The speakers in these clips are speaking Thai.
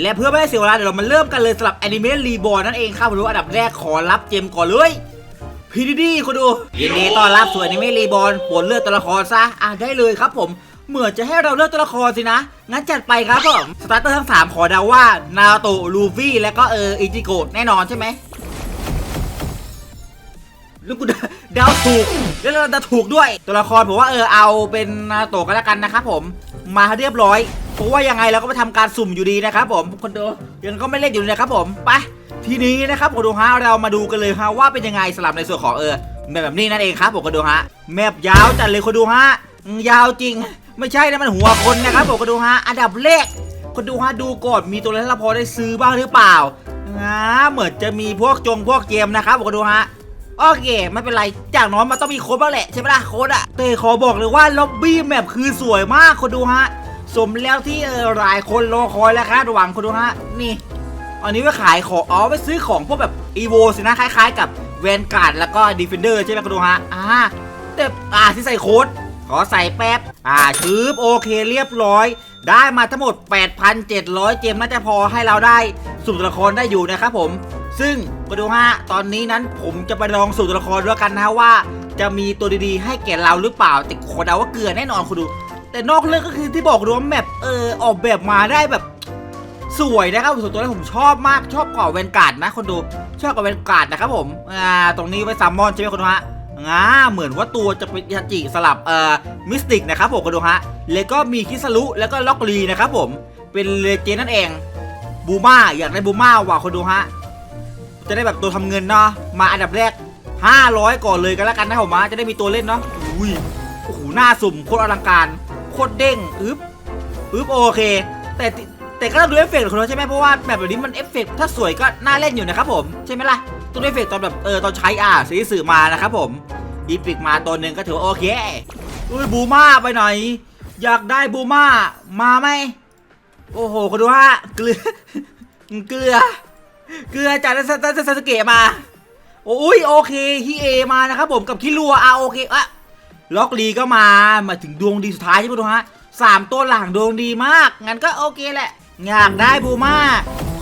และเพื่อไม่ให้เสียเวลาเดี๋ยวเรามาเริ่มกันเลยสำหรับแอนิเมะรีบอร์นั่นเองครับผมอันดับแรกขอรับเจมก่อนเลยพีดีดีคุณดูยินดีต้อนรับสู่แอนิเมะรีบอร์ปวดเลือกตัวละครซะอะได้เลยครับผมเหมือนจะให้เราเลือกตัวละครสินะ งั้นจัดไปครับผมสตาร์เตอร์ทั้ง 3 ขอเดาว่า นาโตะลูฟี่ และก็เอออิจิโกะแน่นอนใช่ไหมลูกกูเดาถูก แล้วเราจะถูกด้วย ตัวละครผมว่าเออเอาเป็นนาโตะกันแล้วกันนะครับผม มาเรียบร้อย เพราะว่ายังไงเราก็ไปทำการสุ่มอยู่ดีนะครับผมคนดูยังก็ไม่เล่นอยู่นะครับผมไปทีนี้นะครับคนดูฮะเรามาดูกันเลยฮะว่าเป็นยังไงสลับในส่วนของเออแบบแบบนี้นั่นเองครับผมคนดูฮะแมปยาวจัดเลยคนดูฮะยาวจริง ไม่ใช่นะมันหัวคนนะครับผมคนดูฮะอันดับแรกคนดูฮะดูก่อนมีตัวอะไรที่เราพอได้ซื้อบ้างหรือเปล่าอ่าเหมือนจะมีพวกจงพวกเกมนะครับผมคนดูฮะโอเคไม่เป็นไรจากน้อยมันต้องมีโค้ดบ้างแหละใช่ไหมล่ะโค้ดอะแต่ขอบอกเลยว่าล็อบบี้แมปคือสวยมากคนดูฮะ สมแล้วที่เออหลายคนรอคอยแล้วครับระหว่างคนดูฮะนี่ อันนี้ไว้ขายของอ๋อไปซื้อของพวกแบบอีโวสินะคล้ายๆ กับแวนการ์ดแล้วก็ดีเฟนเดอร์ใช่ไหมคนดูฮะอ่าแต่อ่าที่ใส่โค้ดขอใส่แป๊บ อ่าชืบโอเคเรียบร้อย ได้มาทั้งหมด 8,700 เจมน่าจะพอให้เราได้สุ่มตัวละครได้อยู่นะครับผม ซึ่งมาดูฮะตอนนี้นั้นผมจะไปลองสุ่มตัวละครด้วยกันนะฮะว่า จะมีตัวดีๆ ให้แก่เราหรือเปล่าแต่ขอเดาว่าเกลือแน่นอนคุณดู แต่นอกเรื่องก็คือที่บอกรวมแมปเออออกแบบมาได้แบบสวยนะครับส่วนตัวนี้ผมชอบมากชอบกว่าแวนการ์ดนะคนดูชอบกว่าแวนการ์ดนะครับผมอ่าตรงนี้ไว้ซัมมอนใช่ไหมคนดูฮะอ่าเหมือนว่าตัวจะเป็นยาจิสลับเอ่อมิสติกนะครับผมคนดูฮะแล้วก็มีคิสรุแล้วก็ล็อกลีนะครับผมเป็นเลเจนด์นั่นเองบูมาอยากได้บูมาว่ะคนดูฮะจะได้แบบตัวทำเงินเนาะมาอันดับแรก 500 ก่อนเลยกันแล้วกันนะผมมาจะได้มีตัวเล่นเนาะอุ้ยโอ้โหหน้าสุ่มโคตรอลังการ โคตรเด้งอึ๊บอึ๊บโอเค แต่แต่ก็ต้องดูเอฟเฟกต์ของเขาใช่ไหมเพราะว่าแบบแบบนี้มันเอฟเฟกต์ถ้าสวยก็น่าเล่นอยู่นะครับผมใช่ไหมล่ะตัวเอฟเฟกต์ตอนแบบเออตอนใช้อะสีสื่อมานะครับผมอีพิกมาตัวหนึ่งก็ถือว่าโอเคอุ้ยบูมาไปหน่อยอยากได้บูมามาไหมโอ้โหคุณดูฮะเกลือเกลือเกลือจากซาซาซาสเกะมาโอ้ยโอเคฮิเอมานะครับผมกับคิรัวอะโอเคอะ ล็อกลีก็มามาถึงดวงดีสุดท้ายใช่ไหมดูฮะสามตัวหลังดวงดีมาก งั้นก็โอเคแหละ อยากได้บูมา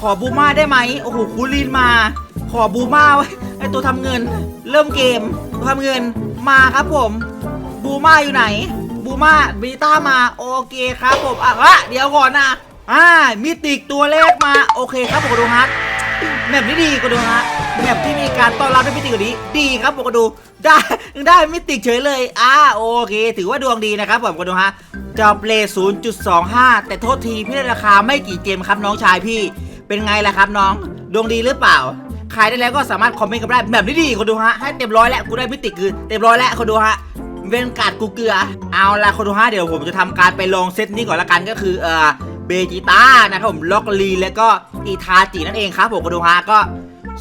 ขอบูมาได้ไหมโอ้โหคูลินมา ขอบูมาไว้ไอตัวทำเงิน เริ่มเกมตัวทำเงินมาครับผม บูมาอยู่ไหน บูมาบีต้ามาโอเคครับผมอะวะเดี๋ยวก่อนนะอ่ามิติกตัวเลขมาโอเคครับผมดูฮะแมปนี้ดีก็ดูฮะ แมปที่มีการต้อนรับด้วยมิติกว่านี้ ดีครับผมก็ดูได้ได้มิติเฉยเลยอ่าโอเค ถือว่าดวงดีนะครับผมก็ดูฮะจอบเลย์0.25 แต่โทษทีพี่ได้ราคาไม่กี่เจมครับน้องชายพี่ เป็นไงล่ะครับน้อง ดวงดีหรือเปล่าขายได้แล้วก็สามารถคอมเมนต์กันได้แบบนี้ดีคนดูฮะให้เต็มร้อยแล้วกูได้มิติคือเต็มร้อยแล้วคนดูฮะเวนการ์ดกูเกลือ เอาละคนดูฮะเดี๋ยวผมจะทำการไปลองเซตนี้ก่อนละกันก็คือเออเบจิต้านะครับผมล็อกลีแล้วก็อีทาจินั่นเองครับผมคนดูฮะก็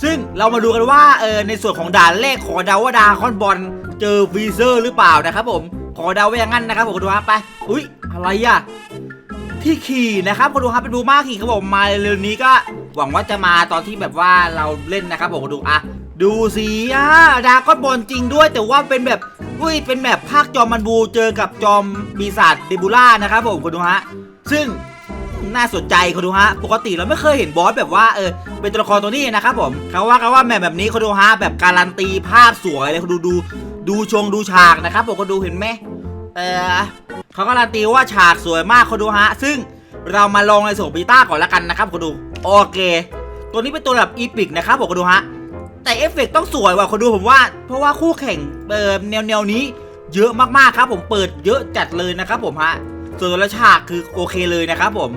ซึ่งเรามาดูกันว่าเออในส่วนของด่านแรกขอเดาว่าดาคอนบอลเจอวีเซอร์หรือเปล่านะครับผม ขอเดาไว้อย่างนั้นนะครับผมดูฮะไป อุ้ยอะไรอะที่ขี่นะครับคนดูฮะเป็นบูมาขี่ครับผมมาเร็วนี้ก็หวังว่าจะมาตอนที่แบบว่าเราเล่นนะครับผมคนดูอะดูสิอะดาคอนบอลจริงด้วย แต่ว่าเป็นแบบอุ้ยเป็นแบบภาคจอมมันบูเจอกับจอมปีศาจเดบูล่านะครับผมคนดูฮะซึ่ง น่าสนใจคนดูฮะ ปกติเราไม่เคยเห็นบอสแบบว่าเออเป็นตัวละครตัวนี้นะครับผมเขาว่ากันว่าแบบแบบนี้คนดูฮะแบบการันตีภาพสวยเลยคนดูดูดูชงดูฉากนะครับผมคนดูเห็นไหมเออเขาการันตีว่าฉากสวยมากคนดูฮะ ซึ่งเรามาลองในส่วนบีต้าก่อนละกันนะครับคนดูโอเค ตัวนี้เป็นตัวแบบอีพิกนะครับผมคนดูฮะแต่เอฟเฟกต์ต้องสวยว่ะคนดูผมว่า เพราะว่าคู่แข่งเออแนวแนวนี้เยอะมากๆครับผมเปิดเยอะจัดเลยนะครับผมฮะส่วนตัวละฉากคือโอเคเลยนะครับผม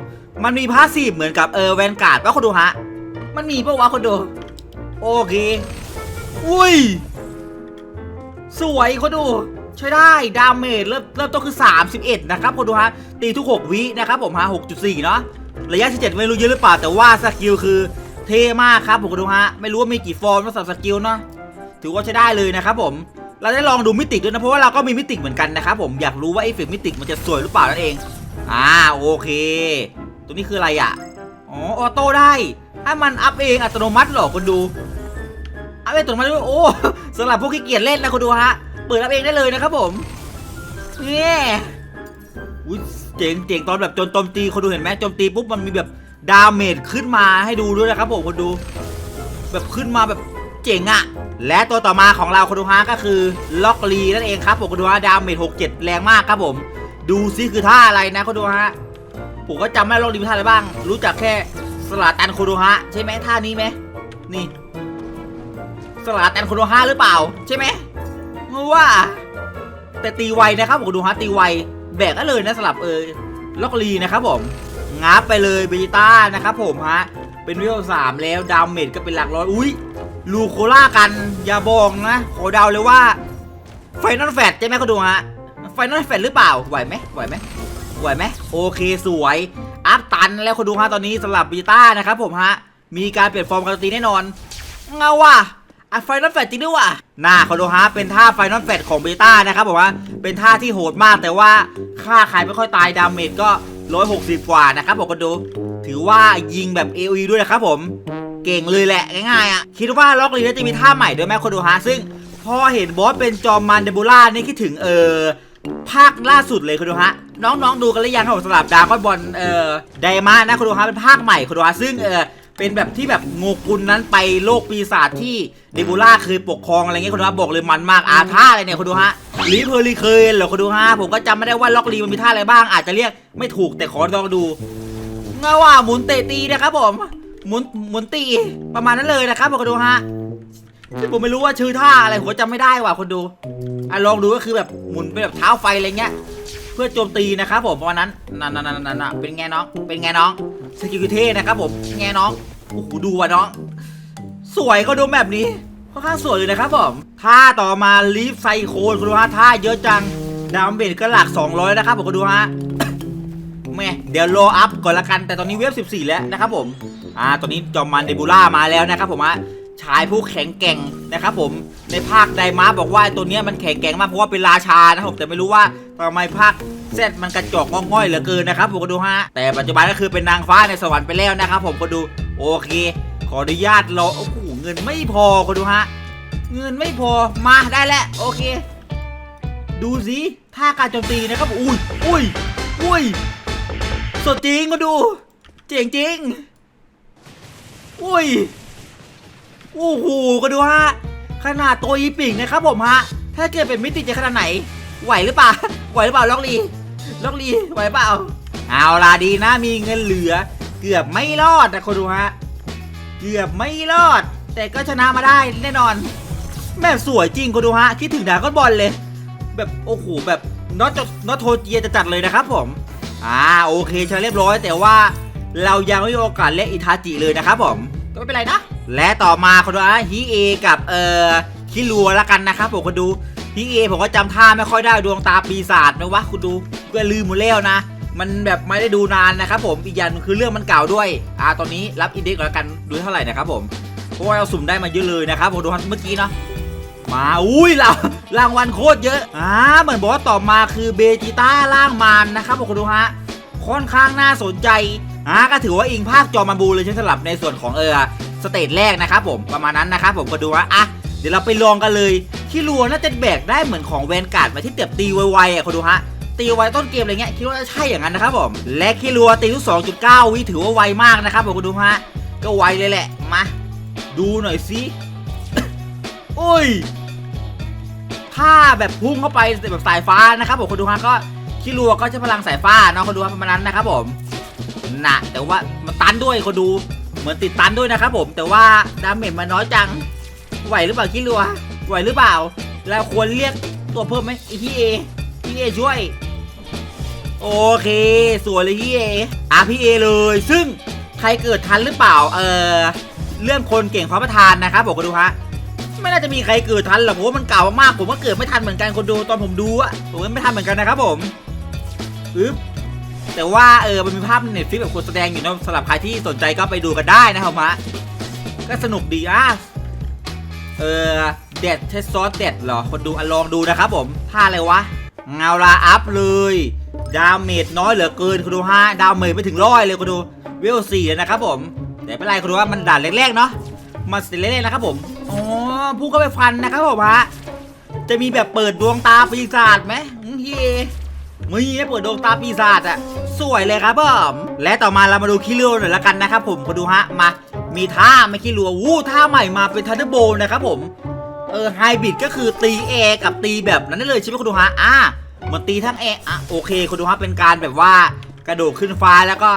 มันมีพาสซีฟเหมือนกับเออแวนการ์ดป่ะคนดูฮะ มันมีปะวะคนดู โอเค อุ้ย สวยคนดู ใช้ได้ ดาเมจเริ่มเริ่มต้นคือ 31 นะครับคนดูฮะ ตีทุก 6 วินะครับผมฮะ 6.4 เนาะระยะ 17 ไม่รู้เยอะหรือเปล่า แต่ว่าสกิลคือเท่มากครับผมคนดูฮะ ไม่รู้ว่ามีกี่ฟอร์มสำหรับสกิลเนาะ ถือว่าใช้ได้เลยนะครับผมเราได้ลองดูมิติด้วยนะเพราะว่าเราก็มีมิติเหมือนกันนะครับผมอยากรู้ว่าไอ้เฟกมิติมันจะสวยหรือเปล่านั่นเอง อ่าโอเค ตัวนี้คืออะไรอะ อ๋อ ออโต้ได้ให้มันอัพเองอัตโนมัติเหรอคนดู อัพเองอัตโนมัติด้วยโอ้สำหรับพวกขี้เกียจเล่นนะคนดูฮะ เปิดอัพเองได้เลยนะครับผมเนี่ยอุ้ยเจ๋งเจ๋งตอนแบบโจมโจมตีคนดูเห็นไหมโจมตีปุ๊บมันมีแบบดาเมจขึ้นมาให้ดูด้วยนะครับผมคนดู แบบขึ้นมาแบบเจ๋งอะและตัวต่อมาของเราคนดูฮะก็คือล็อกลีนั่นเองครับผมคนดูฮะดาเมจหกเจ็ดแรงมากครับผม ดูซิคือท่าอะไรนะคนดูฮะ ผมก็จำไม่ได้ลอกลีเป็นท่าอะไรบ้าง รู้จักแค่สลาตันคนดูฮะใช่ไหมท่านี้ไหมนี่ สลาตันคนดูฮะหรือเปล่า ใช่ไหมว่า แต่ตีไวนะครับผมดูฮะตีไวแบกก็เลยนะสลับเออล็อกลีนะครับผมงับไปเลยเบจิต้านะครับผมฮะเป็นเวลสามแล้วดาวเมจก็เป็นหลักร้อยอุ้ยลูโคล่ากันอย่าบอกนะขอเดาเลยว่าไฟนอลแฟตใช่ไหมเขาดูฮะไฟนอลแฟตหรือเปล่าไหวไหมไหวไหม ไหวไหมโอเคสวย อัพตันแล้วคนดูฮะตอนนี้สลับเบจิต้านะครับผมฮะ มีการเปลี่ยนฟอร์มการตีแน่นอน เงาว่ะอะไฟนอลแฟตจริงด้วยว่ะน่าคอนโดฮะเป็นท่าไฟนอลแฟตของเบต้านะครับผมว่าเป็นท่าที่โหดมากแต่ว่าค่าใครไม่ค่อยตายดาเมจก็ 160 กว่านะครับผมก็ดู ถือว่ายิงแบบ AOE ด้วยนะครับผม เก่งเลยแหละง่ายๆอะ คิดว่าล็อกลีน่าจะมีท่าใหม่ด้วยไหมคนดูฮะซึ่งพอเห็นบอสเป็นจอมมันเดบูล่านี่คิดถึงเออ ภาคล่าสุดเลยคุณดูฮะ น้องๆดูกันหรือยังครับผมสำหรับดาร์คอนบอลเอ่อไดมานะคุณดูฮะเป็นภาคใหม่คุณดูฮะซึ่งเออเป็นแบบที่แบบโงกุลนั้นไปโลกปีศาจที่เดบูล่าเคยปกครองอะไรเงี้ยคุณดูฮะบอกเลยมันมากอาท่าอะไรเนี่ยคุณดูฮะลีเพอร์ลีเคยเหรอคุณดูฮะผมก็จำไม่ได้ว่าล็อกลีมันมีท่าอะไรบ้าง อาจจะเรียกไม่ถูกแต่ขอลองดูเงาว่าหมุนเตะตีนะครับผมหมุนหมุนตีประมาณนั้นเลยนะครับผมก็ดูฮะ ซึ่งผมไม่รู้ว่าชื่อท่าอะไรผมจำไม่ได้ว่ะคนดูอะลองดูก็คือแบบหมุนเป็นแบบเท้าไฟอะไรเงี้ย เพื่อโจมตีนะครับผมประมาณนั้นนั่นนั่นนั่นนั่นเป็นไงน้อง เป็นไงน้องสกิลคือเท่นะครับผมไงน้องโอ้โหดูว่ะน้อง สวยก็ดูแบบนี้ค่อนข้างสวยเลยนะครับผมท่าต่อมาลีฟไซโคนคุณดูฮะท่าเยอะจังดามเบจก็หลัก 200 นะครับผมคุณดูฮะแม่เดี๋ยวโลอัพก่อนละกันแต่ตอนนี้เวฟ14 แล้วนะครับผมอ่าตอนนี้จอมมันเดบูล่ามาแล้วนะครับผมฮะ ชายผู้แข็งแกร่งนะครับผมในภาคไดมาบอกว่าตัวเนี้ยมันแข็งแกร่งมากเพราะว่าเป็นราชานะครับแต่ไม่รู้ว่าทำไมภาคเซตมันกระจอกงอกง่อยเหลือเกินนะครับผมก็ดูฮะแต่ปัจจุบันก็คือเป็นนางฟ้าในสวรรค์ไปแล้วนะครับผมก็ดูโอเค ขออนุญาตรอโอ้โหเงินไม่พอก็ดูฮะเงินไม่พอมาได้แล้วโอเค ดูสิท่าการโจมตีนะครับอุ้ยอุ้ยอุ้ยสดจริงก็ดู เจ๋งจริงอุ้ย โอ้โหก็ดูฮะขนาดตัวอีปิ่งนะครับผมฮะถ้าเกิดเป็นมิติจะขนาดไหน ไหวหรือเปล่าไหวหรือเปล่าล็อกลีล็อกลีไหวเปล่าเอาล่ะดีนะมีเงินเหลือ เกือบไม่รอดนะคนดูฮะเกือบไม่รอด แต่ก็ชนะมาได้แน่นอน แม่สวยจริงคนดูฮะคิดถึงดาก้อนบอลเลย แบบโอ้โหแบบน็อตน็อตโทเจียจะจัดเลยนะครับผมอ่าโอเคใช้เรียบร้อย แต่ว่าเรายังไม่มีโอกาสเรียกอิทาจิเลยนะครับผมก็ไม่เป็นไรนะ และต่อมาคนดูนะฮิเอกับเอ่อคิรัวละกันนะครับผมคนดูฮิเอผมก็จำท่าไม่ค่อยได้ดวงตาปีศาจนะวะคุณดูก็ลืมหมดแล้วนะ มันแบบไม่ได้ดูนานนะครับผมอีกอย่างคือเรื่องมันเก่าด้วยอ่าตอนนี้รับอินเด็กซ์ก่อนละกันดูเท่าไหร่นะครับผมเพราะว่าเราสุ่มได้มาเยอะเลยนะครับผมดูเมื่อกี้เนาะมาอุ้ยเรารางวัลโคตรเยอะอ่าเหมือนบอกว่าต่อมาคือเบจิต้าล่างมานนะครับผมคุณดูฮะค่อนข้างน่าสนใจอ่าก็ถือว่าอิงภาคจอมันบูเลยใช่สลับในส่วนของเออ สเตจแรกนะครับผมประมาณนั้นนะครับผมก็ดูว่าอะเดี๋ยวเราไปลองกันเลยคิรัวน่าจะแบกได้เหมือนของแวนการ์ดมาที่เต็บตีไวๆอะคุณดูฮะตีไวต้นเกมอะไรเงี้ยคิดว่าจะใช่อย่างนั้นนะครับผมและคิรัวตีทุก2.9 วิถือว่าไวมากนะครับผมคุณดูฮะก็ไวเลยแหละมาดูหน่อยสิโอ้ยถ้าแบบพุ่งเข้าไปแบบสายฟ้านะครับผมคนดูฮะก็คิรัวก็ใช้พลังสายฟ้าเนาะคนดูฮะประมาณนั้นนะครับผมนะแต่ว่ามันตันด้วยคนดู เหมือนติดตันด้วยนะครับผม แต่ว่าดาเมจมันน้อยจัง ไหวหรือเปล่าคิดรัวไหวหรือเปล่าเราควรเรียกตัวเพิ่มไหมอีพี่เอพี่เอช่วย โอเคสวยเลยพี่เออะพี่เอเลย ซึ่งใครเกิดทันหรือเปล่า เออเรื่องคนเก่งพระประธานนะครับผมคนดูฮะไม่น่าจะมีใครเกิดทันหรอกเพราะว่ามันเก่ามากๆผมก็เกิดไม่ทันเหมือนกันคนดูตอนผมดูอะผมก็ไม่ทันเหมือนกันนะครับผมอึ๊บ แต่ว่าเออมันมีภาพเน็ตฟิกแบบคนแสดงอยู่นะสำหรับใครที่สนใจก็ไปดูกันได้นะครับมะก็สนุกดีอะเออเด็ดเทสซอสเด็ดเหรอ คนดูอลองดูนะครับผมท่าอะไรวะเงาลาอัพเลย ดาเมจน้อยเหลือเกินคุณดูฮะดาเมจไม่ถึงร้อยเลยคุณดูเวลสี่เลยนะครับผมแต่ไม่เป็นไรคุณดูว่ามันด่านแรกๆเนาะมาสเตเล่นะครับผม อ๋อ ผู้เข้าไปฟันนะครับผมฮะ จะมีแบบเปิดดวงตาปีศาจไหมอืมเฮีย มีให้เปิดดวงตาปีศาจอะสวยเลยครับผมและต่อมาเรามาดูคิริวหน่อยละกันนะครับผมคนดูฮะมา มีท่าไม่คิริววู้ท่าใหม่มาเป็นทันเดอร์โบนะครับผมเออไฮบริดก็คือตีเอกับตีแบบนั้นได้เลยใช่ไหมคุณดูฮะอ่ามือนตีทั้งเออะโอเคคุณดูฮะเป็นการแบบว่ากระโดดขึ้นฟ้าแล้วก็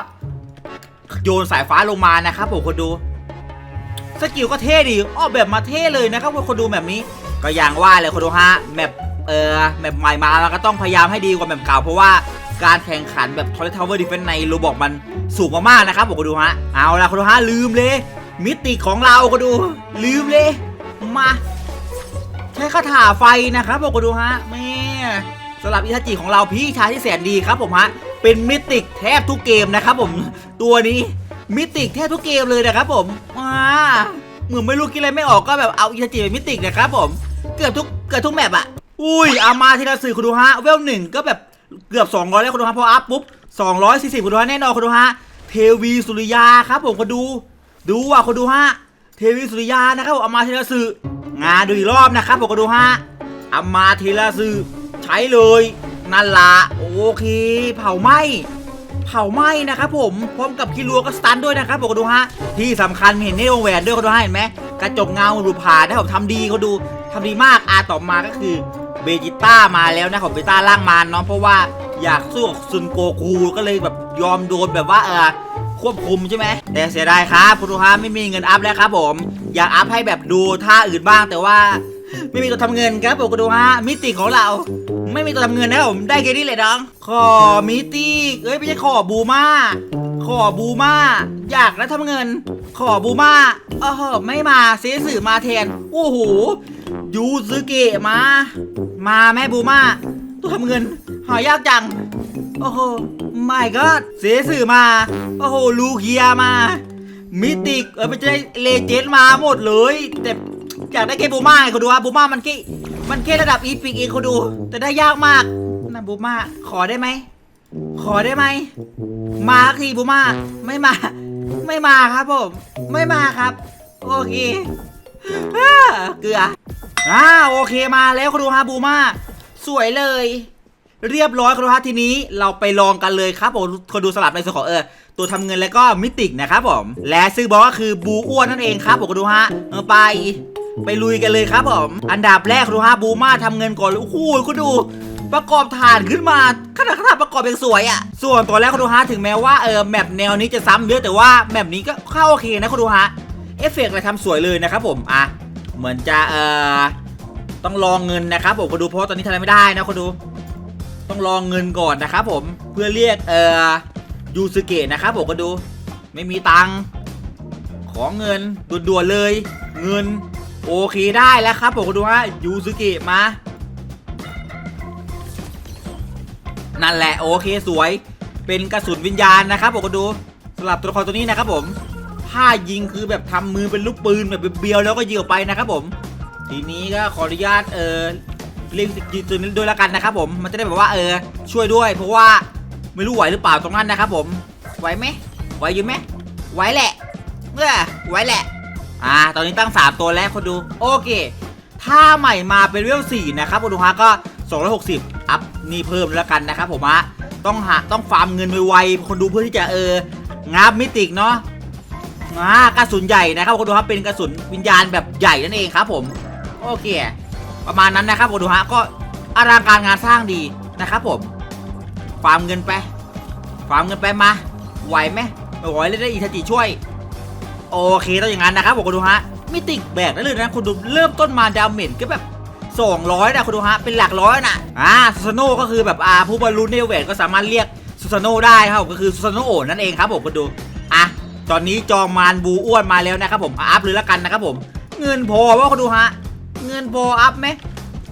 โยนสายฟ้าลงมานะครับผมคนดูสกิลก็เท่ดีออกแบบมาเท่เลยนะครับคนดูแบบนี้ ก็อย่างว่าเลยคนดูฮะแมป เออแมปใหม่มาแล้วก็ต้องพยายามให้ดีกว่าแมปเก่าเพราะว่าการแข่งขันแบบทอร์เรทาวเวอร์ดิเฟนในโรบอกมันสูงมากๆนะครับผมคนดูฮะ เอาละคนดูฮะลืมเลย มิติของเราคนดู ลืมเลย มา ใช้คาถาไฟนะครับผมก็ดูฮะแม่สำหรับอิทาจิของเราพี่ชายที่แสนดีครับผมฮะ เป็นมิติแทบทุกเกมนะครับผมตัวนี้มิติแทบทุกเกมเลยนะครับผมมาเหมือนไม่รู้กินอะไรไม่ออกก็แบบเอาอิทาจิเป็นมิตินะครับผม เกือบทุกเกือบทุกแมปอะ อุ้ยอามาทีละสื่อคุณดูฮะเวลหนึ่งก็แบบเกือบ 200 แล้วคุณดูฮะพออัพปุ๊บ240คุณดูฮะแน่นอนคุณดูฮะเทวีสุริยาครับผมคุณดู ดูอะคุณดูฮะเทวีสุริยานะครับผมอามาทีละสื่องานดูอีกรอบนะครับผมก็ดูฮะอามาทีละสื่อใช้เลยนั่นละโอเค เผาไหมเผาไหมนะครับผมพร้อมกับคิรัวก็สตันด้วยนะครับผมก็ดูฮะที่สำคัญเห็นเนวงแหวนด้วยเขาดูฮะเห็นไหมกระจกเงาดูผ่านนะผมทำดีเขาดูทำดีมากอาต่อมาก็คือ เบจิต้ามาแล้วนะของเบต้าล่างมารเนาะเพราะว่าอยากสู้กับซุนโกคูก็เลยแบบยอมโดนแบบว่าเออควบคุมใช่ไหมแต่เสียดายครับคุณลูกค้าไม่มีเงินอัพแล้วครับผม อยากอัพให้แบบดูท่าอื่นบ้างแต่ว่า ไม่มีตัวทำเงินครับผมคุณดูฮะมิติของเรา ไม่มีตัวทำเงินนะผมได้แค่นี้เลยน้องขอมิติเอ้ยไม่ใช่ขอบูมาขอบูมาอยากแล้วทำเงิน ขอบูมาเออไม่มาเสียสื่อมาแทนโอ้โห ยูซึเกะมา มาแม่บูมาตัวทำเงินหายากจัง โอ้โหไม่ก็เสสื่อมา โอ้โห ลูเคียมา มิติก เออไม่ใช่เลเจนด์มาหมดเลย แต่อยากได้แค่บูมาไงเขาดูว่าบูมามันแค่มันแค่ระดับอีพิกเองเขาดู แต่ได้ยากมากนะบูมาขอได้ไหม ขอได้ไหม มาสักทีบูมาไม่มา ไม่มาครับผม ไม่มาครับ โอเค อ่าเกลืออ่าโอเคมาแล้วเขาดูฮาบูมาสวยเลย เรียบร้อยครับทุกท่าทีนี้เราไปลองกันเลยครับผมคนดูสลับในส่วนของเออตัวทำเงินแล้วก็มิติกนะครับผมและซื้อบอสก็คือบูอ้วนนั่นเองครับผมคนดูฮะเออไป ไปลุยกันเลยครับผมอันดับแรกคุณดูฮะบูมาทำเงินก่อนโอ้โหคุณดูประกอบฐานขึ้นมาขนาดขนาดประกอบยังสวยอะ่ะ ส่วนตัวแรกคุณดูฮะถึงแม้ว่าเออแมปแนวนี้จะซ้ำเยอะแต่ว่าแมปนี้ก็เข้าโอเคนะคุณดูฮะ เอฟเฟกต์อะไรทำสวยเลยนะครับผมอะเหมือนจะเอ่อต้องรองเงินนะครับผมคุณดูเพราะตอนนี้ทำอะไรไม่ได้นะคุณดู ต้องรองเงินก่อนนะครับผมเพื่อเรียกเอ่อยูซึเกะนะครับผมก็ดูไม่มีตังขอเงินด่วนๆเลย เงินโอเคได้แล้วครับผมก็ดูฮะยูซึเกะมานั่นแหละโอเคสวยเป็นกระสุนวิญญาณนะครับผมก็ดูสำหรับตัวละครตัวนี้นะครับผม ผ้ายิงคือแบบทำมือเป็นลูกปืนแบบเบียวแล้วก็ยิงออกไปนะครับผม ทีนี้ก็ขออนุญาตเออเรียกยืนตัวนี้ด้วยแล้วกันนะครับผมมันจะได้แบบว่าเออ ช่วยด้วย เพราะว่าไม่รู้ไหวหรือเปล่าตรงนั้นนะครับผมไหวไหมไหวอยู่ไหมไหวแหละเมื่อไหวแหละ อ่า ตอนนี้ตั้ง 3 ตัวแล้วคนดูโอเคถ้าใหม่มาเป็นเวล4นะครับคนดูฮะก็260 อัพนี่เพิ่มแล้วกันนะครับผมฮะต้องหาต้องฟาร์มเงินไวๆคนดูเพื่อที่จะเอองาบมิติกเนาะ อ่ากระสุนใหญ่นะครับคนดูครับเป็นกระสุนวิญญาณแบบใหญ่นั่นเองครับ ผมโอเค ประมาณนั้นนะครับคนดูฮะก็อลังการงานสร้างดีนะครับผมฟาร์มเงินไปฟาร์มเงินไปมาไหวไหมไม่ไหวเลยได้อีทจิช่วย โอเคต้องอย่างนั้นนะครับผมคุณดูฮะมิติแบกได้เลยนะคุณดูเริ่มต้นมาดาเมจก็แบบ200นะคุณดูฮะเป็นหลักร้อยนะอ่าซูซานโน่ก็คือแบบอ่าผู้บรรลุเนเวทก็สามารถเรียกซูซานโน่ได้ครับผมก็คือซูซาโน่โอนั่นเองครับผมคุณดู ตอนนี้จองมารบูอ้วนมาแล้วนะครับผมอัพเลยละกันนะครับผม เงินพอว่าคุณดูฮะ เงินพออัพไหม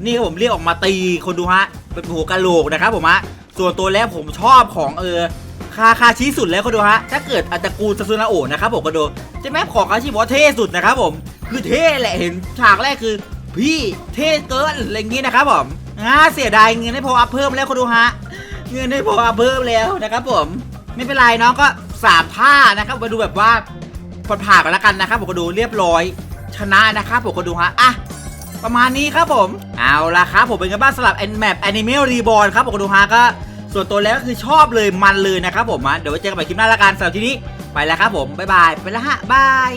นี่ครับผมเรียกออกมาตีคนดูฮะ เป็นหัวกะโหลกนะครับผมฮะส่วนตัวแล้วผมชอบของเออคาคาชีสุดแล้วก็ดูฮะ ถ้าเกิดอาจจะกูซาซูนาโอนะครับผมก็ดูใช่ไหมของคาชิบอกว่าเท่สุดนะครับผมคือเท่แหละเห็นฉากแรกคือ พี่เท่เกินอะไรอย่างงี้นะครับผมอ่าเสียดายเงินให้พออัพเพิ่มแล้วก็ดูฮะเงินให้พออัพเพิ่มแล้วนะครับผมไม่เป็นไรเนาะก็ สามท่านะครับมาดูแบบว่าผ่อนผ่านกันแล้วกันนะครับผมก็ดูเรียบร้อย ชนะนะครับผมก็ดูฮะอะประมาณนี้ครับผมเอาละครับผมเป็นไงบ้างสลับแอนแมปแอนิเมลรีบอลครับผมก็ดูฮะก็ส่วนตัวแล้วก็คือชอบเลยมันเลยนะครับผมเดี๋ยวไว้เจอกันใหม่คลิปหน้าละกันสำหรับที่นี้ไปแล้วครับผมบ๊ายบายไปแล้วฮะบาย